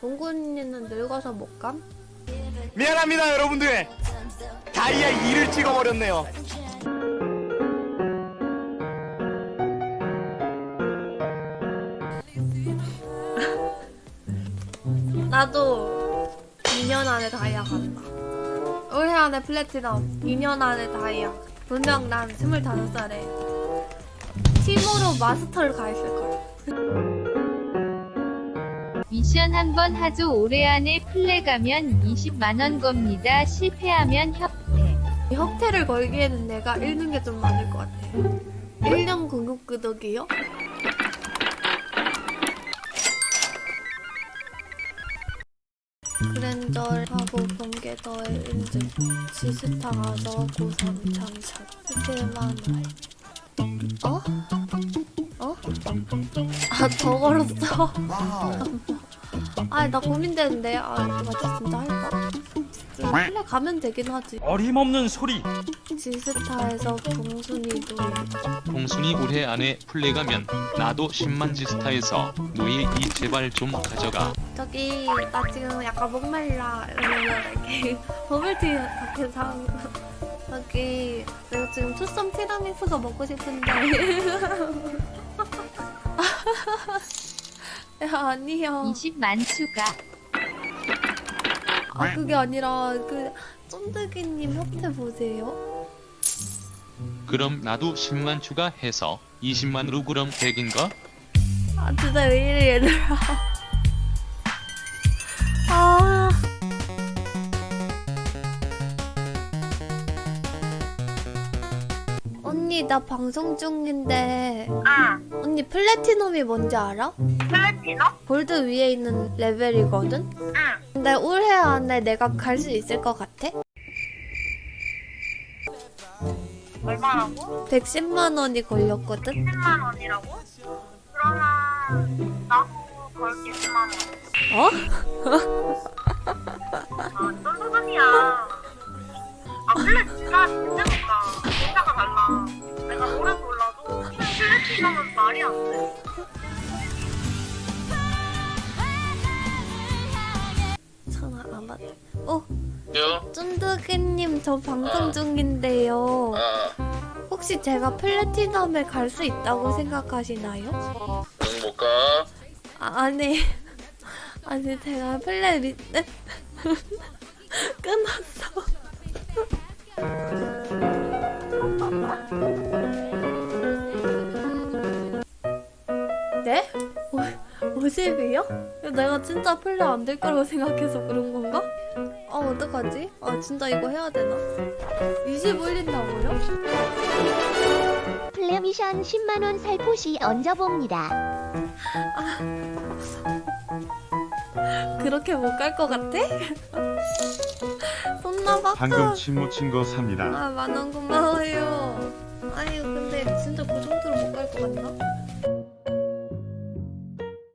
봉군이는 늙어서 못 감? 미안합니다 여러분들 다이아 2를 찍어버렸네요 나도 2년 안에 다이아 간다. 올해 안에 플래티넘, 2년 안에 다이아. 분명 난 25살에 팀으로 마스터를 가 있을 거야. 미션 한 번 하죠. 올해 안에 플레 가면 20만원 겁니다. 실패하면 협회. 이 협회를 걸기에는 내가 읽는 게 좀 많을 것 같아. 1년 궁극구독이요? 그랜저하고 번개더의 인증 지스타 가서 고3 장착 스킬만 어? 어? 아 더 걸었어? 아나 고민되는데 아 이거 진짜 할까? 플레 가면 되긴 하지 어림없는 소리. 지스타에서 봉순이 올해 안에 플레 가면 나도 10만 지스타에서 노예 이 제발 좀 가져가. 저기 나 지금 약간 목말라 이러면 이렇게 버블티 같은 상황 저기 내가 지금 투썸 티라미수가 먹고 싶은데 야 아니야 20만 추가. 아 그게 아니라 그 쫀득이님 협회 보세요 그럼 나도 10만 추가해서 20만으로 그럼 100인가? 아 진짜 왜 이래 얘들아 아 언니 나 방송 중인데 아, 언니 플래티넘이 뭔지 알아? 플래티넘? 골드 위에 있는 레벨이거든? 응. 근데 올해 안에 내가 갈 수 있을 것 같아? 얼마라고? 110만 원이 걸렸거든? 10만 원이라고? 그러면 나도 걸게 10만 원. 어? 받... 어? 요? 쫀득이님 저 방송 중인데요 아, 혹시 제가 플래티넘에 갈 수 있다고 생각하시나요? 응, 못 가. 아, 아니 아니 제가 리... 네? 끝났어 네? 50이요? 내가 진짜 플레 안될 거라고 생각해서 그런 건가? 아 어떡하지? 아 진짜 이거 해야 되나? 20 올린다고요? 플레미션 10만원 살포시 얹어봅니다. 그렇게 못 갈 것 같아? 손나봐 방금 침못 친거 삽니다. 아 만원 고마워요